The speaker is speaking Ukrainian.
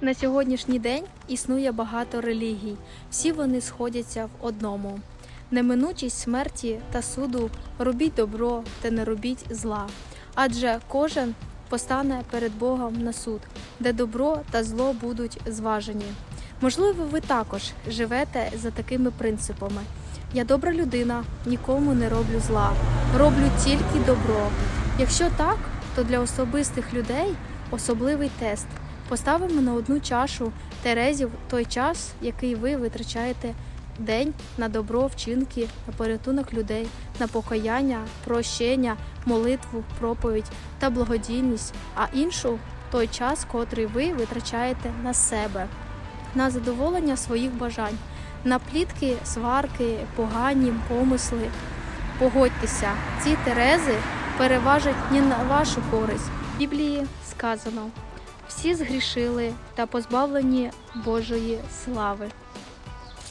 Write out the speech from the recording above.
На сьогоднішній день існує багато релігій. Всі вони сходяться в одному. Неминучість смерті та суду робіть добро та не робіть зла. Адже кожен постане перед Богом на суд, де добро та зло будуть зважені. Можливо, ви також живете за такими принципами. Я добра людина, нікому не роблю зла, роблю тільки добро. Якщо так, то для особистих людей особливий тест. Поставимо на одну чашу терезів той час, який ви витрачаєте день на добро вчинки, на порятунок людей, на покаяння, прощення, молитву, проповідь та благодійність, а іншу той час, котрий ви витрачаєте на себе, на задоволення своїх бажань, на плітки, сварки, погані помисли. Погодьтеся, ці терези переважать не на вашу користь. В Біблії сказано: всі згрішили та позбавлені Божої слави.